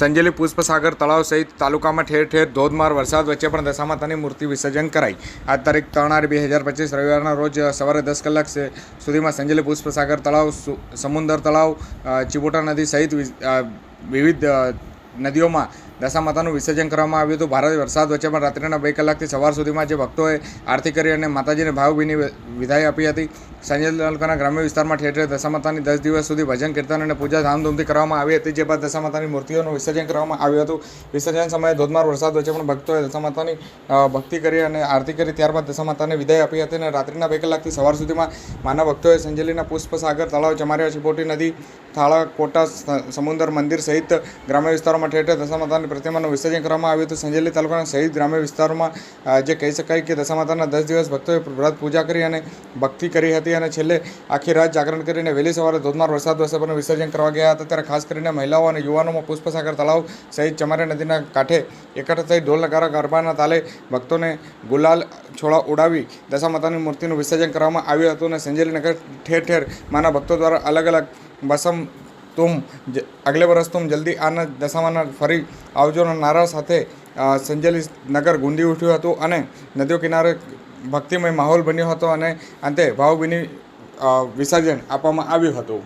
સંજેલી પુષ્પસાગર તળાવ સહિત તાલુકામાં ઠેર ઠેર ધોધમાર વરસાદ વચ્ચે પણ દશામાતાની મૂર્તિ વિસર્જન કરાઈ. આ તારીખ ત્રણ બે હજાર પચીસ રવિવારના રોજ સવારે દસ કલાક સુધીમાં સંજેલી પુષ્પસાગર તળાવ સમુદર તળાવ ચિબોટા નદી સહિત વિવિધ નદીઓમાં દશામાતાનું વિસર્જન કરવામાં આવ્યું હતું. ભારે વરસાદ વચ્ચે પણ રાત્રિના બે કલાકથી સવાર સુધીમાં જે ભક્તોએ આરતી કરી અને માતાજીને ભાવભીની વિદાય આપી હતી. સંજય તાલુકાના ગ્રામ્ય વિસ્તારમાં ઠેર દશામાતાની દસ દિવસ સુધી ભજન, કીર્તન અને પૂજા ધામધૂમથી કરવામાં આવી હતી, જે બાદ દશામાતાની મૂર્તિઓનું વિસર્જન કરવામાં આવ્યું હતું. વિસર્જન સમયે ધોધમાર વરસાદ વચ્ચે પણ ભક્તોએ દશામાતાની ભક્તિ કરી અને આરતી કરી. ત્યારબાદ દશામાતાને વિદાય આપી હતી અને રાત્રિના બે કલાકથી સવાર સુધીમાં માનવ ભક્તોએ સંજેલીના પુષ્પસાગર, તળાવ, ચમારિયા, ચિપોટી નદી, થાળા, કોટા સમુદર, મંદિર સહિત ગ્રામ્ય વિસ્તારોમાં ઠેર ઠેર દશામાતાની પ્રતિમાનું વિસર્જન કરવામાં આવ્યું હતું. સંજેલી તાલુકાના સહિત ગ્રામ્ય વિસ્તારોમાં જે કહી શકાય કે દશામાતાના દસ દિવસ ભક્તોએ વ્રત પૂજા કરી અને ભક્તિ કરી હતી અને છેલ્લે આખી રાત જાગરણ કરીને વહેલી સવારે ધોધમાર વરસાદ વરસાદનું વિસર્જન કરવા ગયા હતા. ત્યારે ખાસ કરીને મહિલાઓ અને યુવાનોમાં પુષ્પસાગર તળાવ સહિત ચમારે નદીના કાંઠે એકઠા થઈ ઢોલ નગારા ગરબાના તાલે ભક્તોને ગુલાલ છોડા ઉડાવી દશામાતાની મૂર્તિનું વિસર્જન કરવામાં આવ્યું હતું અને સંજેલીનગર ઠેર ઠેર માના ભક્તો દ્વારા અલગ અલગ બસમ તુમ અગલે વર્ષ તુમ જલ્દી આના દશામાના ફરી આવજોના નારા સાથે સંજેલી નગર ગુંદી ઉઠ્યું હતું અને નદીઓ કિનારે ભક્તિમય માહોલ બન્યો હતો અને અંતે ભાવભીની વિસર્જન આપવામાં આવ્યું હતું.